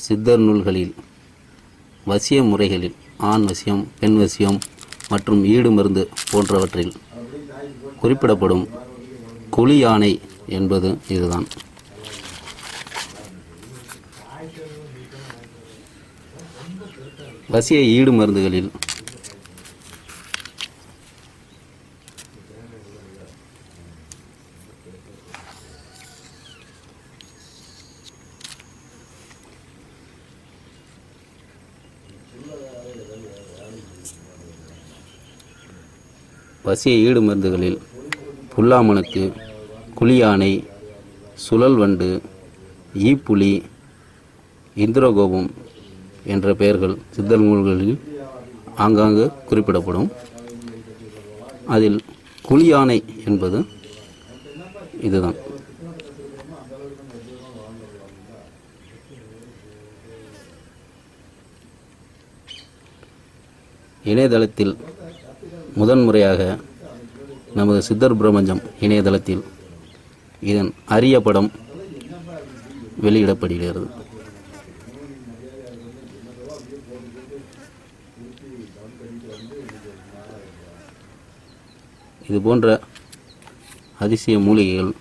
சித்தர் நூல்களில் வசிய முறைகளில் ஆண் வசியம் பெண் வசியம் மற்றும் ஈடு மருந்து போன்றவற்றில் குறிப்பிடப்படும் குழி யானை என்பது இதுதான். வசிய ஈடு மருந்துகளில் வசிய ஈடு மருந்துகளில் புல்லாமணுக்கு குளியானை சுழல் வண்டு ஈப்புலி இந்திரகோபம் என்ற பெயர்கள் சித்தர் நூல்களில் ஆங்காங்கு குறிப்பிடப்படும். அதில் குளியானை என்பது இதுதான். இணையதளத்தில் முதன்முறையாக நமது சித்தர் பிரபஞ்சம் இணையதளத்தில் இதன் அரிய படம் வெளியிடப்படுகிறது. இது போன்ற அதிசய மூலிகைகள்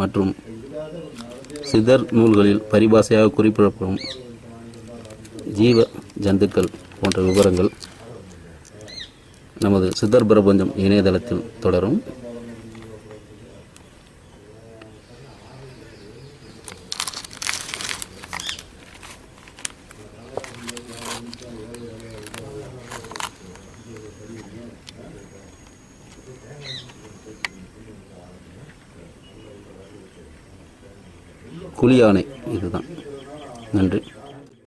மற்றும் சித்தர் நூல்களில் பரிபாஷையாக குறிப்பிடப்படும் ஜீவ ஜந்துக்கள் போன்ற விவரங்கள் நமது சித்தர் பிரபஞ்சம் இணையதளத்தில் தொடரும். குழியானை இதுதான். நன்றி.